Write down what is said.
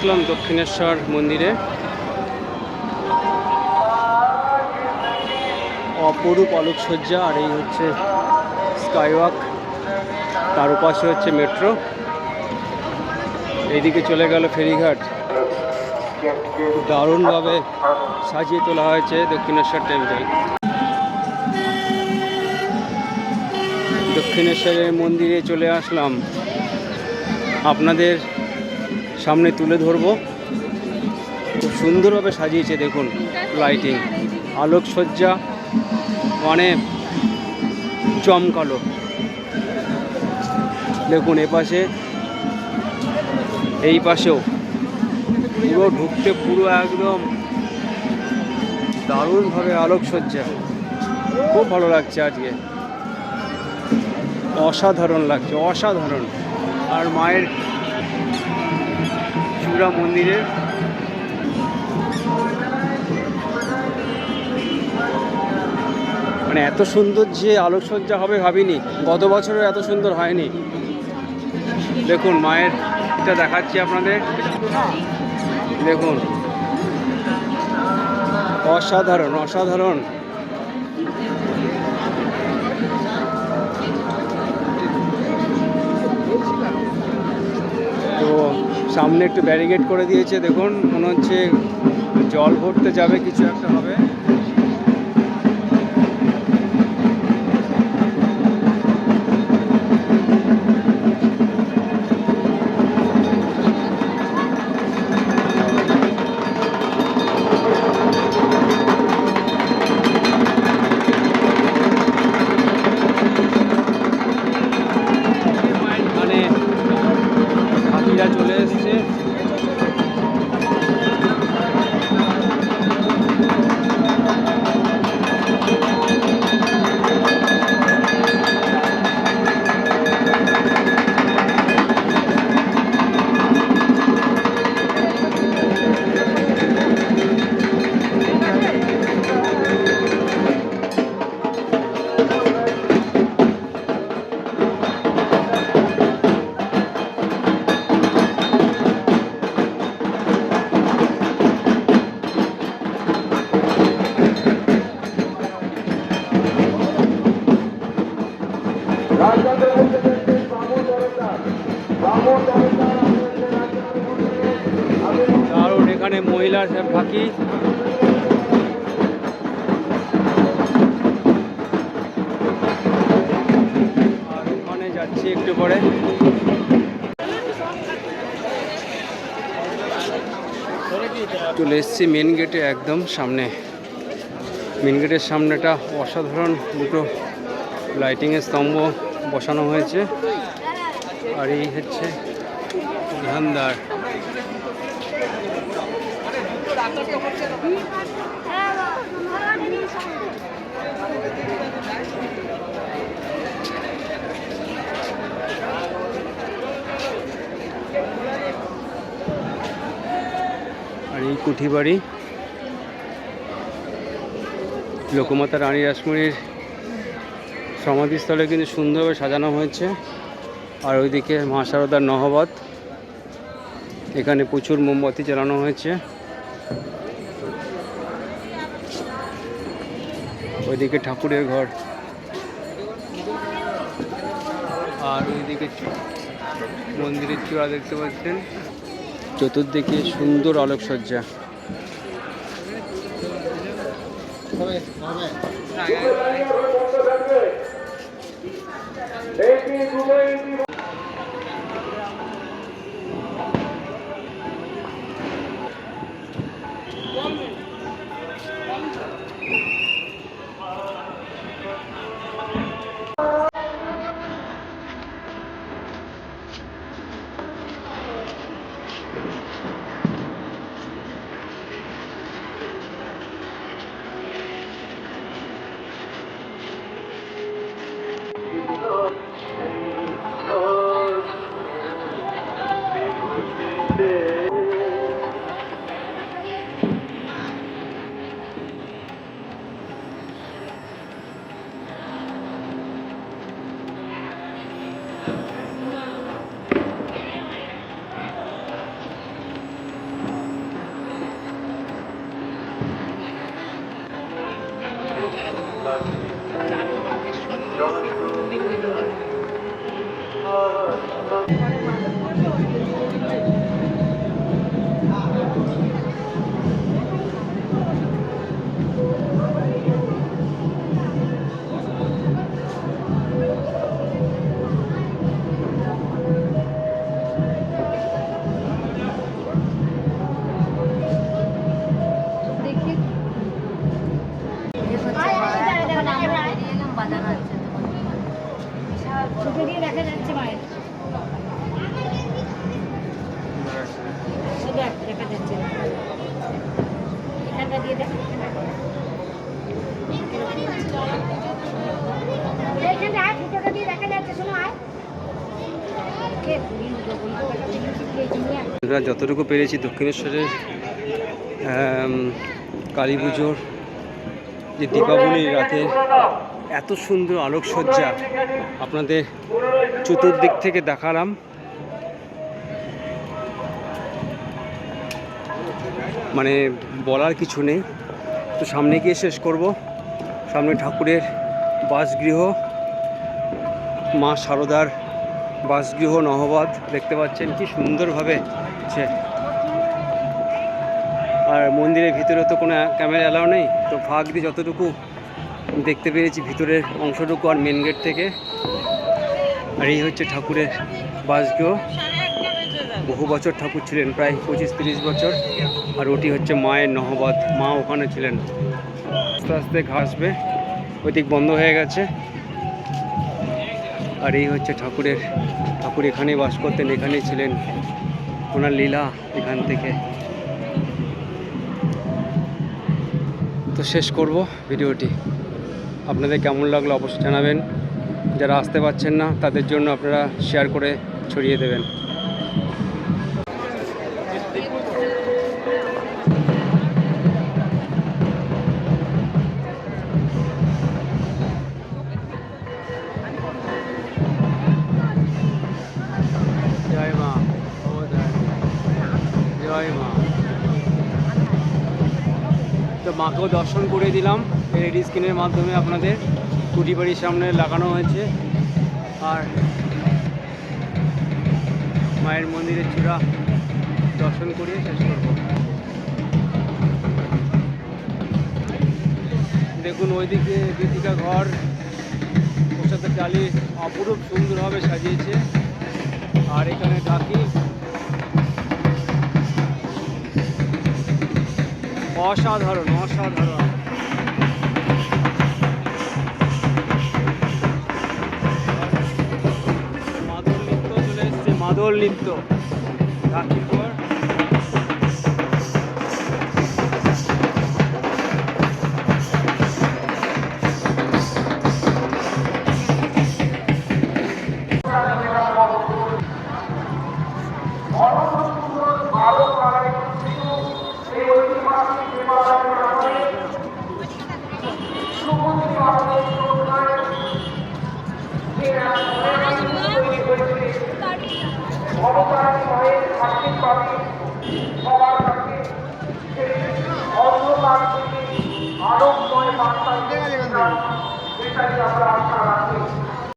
আসলাম দক্ষিণেশ্বর মন্দিরে। অপরূপ আলোকসজ্জা আর এই হচ্ছে স্কাইওয়াক তার পাশে হচ্ছে মেট্রো এইদিকে চলে গেল ফেরিঘাট। দারুণভাবে সাজিয়ে তোলা হয়েছে দক্ষিণেশ্বর টেম্পল দক্ষিণেশ্বরের মন্দিরে চলে আসলাম। আপনাদের সামনে তুলে ধরবো। খুব সুন্দরভাবে সাজিয়েছে, দেখুন লাইটিং আলোকসজ্জা মানে চমকালো। দেখুন এপাশে এই পাশেও। পুরো ঢুকতে পুরো একদম দারুণভাবে আলোকসজ্জা। খুব ভালো লাগছে আজকে। অসাধারণ লাগছে, অসাধারণ। আর মায়ের চূড়া মন্দিরের মানে এত সুন্দর যে আলোকসজ্জা হবে ভাবিনি, গত বছরও এত সুন্দর হয়নি। দেখুন, মায়ের এটা দেখাচ্ছি আপনাদের। দেখুন। অসাধারণ অসাধারণ। সামনে একটু ব্যারিকেড করে দিয়েছে দেখুন মনে হচ্ছে জল ভরতে যাবে কিছু একটা হবে। ওখানে যাচ্ছি একটু পরে। চলে এসছি মেন গেটে একদম সামনে। মেন গেটের সামনেটা অসাধারণ দুটো লাইটিংয়ের স্তম্ভ বসানো হয়েছে। আর এই হচ্ছে ধানদার। আর এই কুঠি বাড়ি লোকমাতা রানী রাসমণির সমাধিস্থলে কিন্তু সুন্দরভাবে সাজানো হয়েছে। আর ওইদিকে মা শারদার নহবত, এখানে প্রচুর মোমবাতি জ্বালানো হয়েছে। ওইদিকে ঠাকুরের ঘর। আর ওইদিকে মন্দিরের চূড়া দেখতে পাচ্ছেন। চতুর্দিকে সুন্দর আলোকসজ্জা। வந்து আমরা যতটুকু পেরেছি দক্ষিণেশ্বরের কালী পুজোর, যে দীপাবলির রাতে এত সুন্দর আলোকসজ্জা আপনাদের চতুর্দিক থেকে দেখালাম। মানে বলার কিছু নেই। তো সামনে গিয়ে শেষ করব। সামনে ঠাকুরের বাসগৃহ, মা সারদার বাসগৃহ নহবত দেখতে পাচ্ছেন কি সুন্দরভাবে আছে। আর মন্দিরের ভিতরে তো কোনো ক্যামেরা অ্যালাউ নেই, তো ফাঁক দিয়ে যতটুকু দেখতে পেরেছি ভিতরের অংশটুকু আর মেন গেট থেকে। আর এই হচ্ছে ঠাকুরের বাসগৃহ। বহু বছর ঠাকুর ছিলেন, প্রায় পঁচিশ তিরিশ বছর। আর ওটি হচ্ছে মায়ের নহবত মা ওখানে ছিলেন। আস্তে আস্তে ঘাসবে। ওইদিক বন্ধ হয়ে গেছে। আর এই হচ্ছে ঠাকুরের, ঠাকুর এখানেই বাস করতেন, এখানেই ছিলেন ওনার লীলা এখান থেকে। তো শেষ করব ভিডিওটি। আপনাদের কেমন লাগল অবশ্যই জানাবেন। যারা আসতে পারছেন না, তাদের জন্য আপনারা শেয়ার করে ছড়িয়ে দেবেন। তো মাকেও দর্শন করে দিলাম। এলইডি স্ক্রিনের মাধ্যমে আপনাদের কুটি বাড়ির সামনে লাগানো হয়েছে। আর মায়ের মন্দিরের চূড়া দর্শন করিয়ে শেষ করব। দেখুন, ওইদিকে দীপিকা ঘর, প্রসাদের ডালি অপরূপ সুন্দরভাবে সাজিয়েছে। আর এখানে ডাকি অসাধারণ অসাধারণ। মাদল নৃত্য চলে এসছে মাদল নৃত্য ডাকির